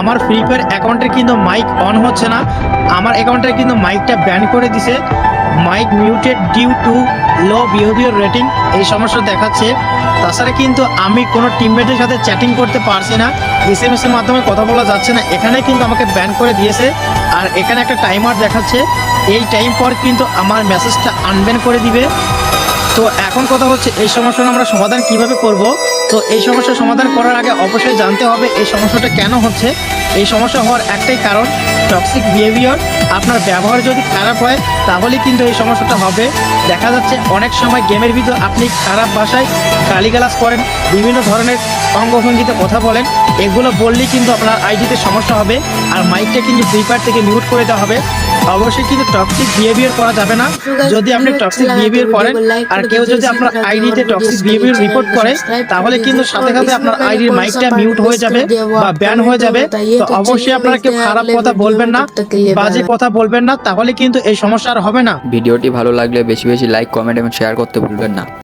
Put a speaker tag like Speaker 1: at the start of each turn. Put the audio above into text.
Speaker 1: আমার free fire অ্যাকাউন্টের কিন্তু মাইক অন হচ্ছে না। আমার অ্যাকাউন্টের কিন্তু মাইকটা ব্যান করে দিছে। Mic muted due to low behaviour rating এই সমস্যা দেখাচ্ছে। তাছাড়া কিন্তু আমি কোনো টিমমেটের সাথে চ্যাটিং করতে পারছি না। এস এম এর মাধ্যমে কথা বলা যাচ্ছে না। এখানে কিন্তু আমাকে ব্যান করে দিয়েছে। আর এখানে একটা টাইমার দেখাচ্ছে। এই টাইম পর কিন্তু আমার মেসেজটা আনব্যান করে দিবে। তো এখন কথা হচ্ছে এই সমস্যার আমরা সমাধান কীভাবে করব? তো এই সমস্যার সমাধান করার আগে অবশ্যই জানতে হবে এই সমস্যাটা কেন হচ্ছে। এই সমস্যা হওয়ার একটাই কারণ টক্সিক বিহেভিয়ার আপনার ব্যবহার যদি খারাপ হয়, তাহলে কিন্তু এই সমস্যাটা হবে। দেখা যাচ্ছে অনেক সময় গেমের ভিতর আপনি খারাপ ভাষায় গালিগালাজ করেন, বিভিন্ন ধরনের অঙ্গভঙ্গিতে কথা বলেন। এগুলো বললেই কিন্তু আপনার আইডিতে সমস্যা হবে, আর মাইকটা কিন্তু ফ্রি থেকে মিউট করে দেওয়া হবে। অবশ্যই কিন্তু টক্সিক বিহেভিয়ার করা যাবে না। যদি আপনি টক্সিক বিহেভিয়ার করেন, আর কেউ যদি আপনার আইডিতে টক্সিক বিহেভিয়ার রিপোর্ট করে, তাহলে কিন্তু সাথে সাথে আপনার আইডির মাইকটা মিউট হয়ে যাবে বা ব্যান হয়ে যাবে। তো অবশ্যই আপনারা কেউ খারাপ কথা বলবেন না, বাজে কথা বলবেন না, তাহলে কিন্তু এই সমস্যা আর হবে না।
Speaker 2: ভিডিওটি ভালো লাগলে বেশি বেশি লাইক কমেন্ট এবং শেয়ার করতে ভুলবেন না।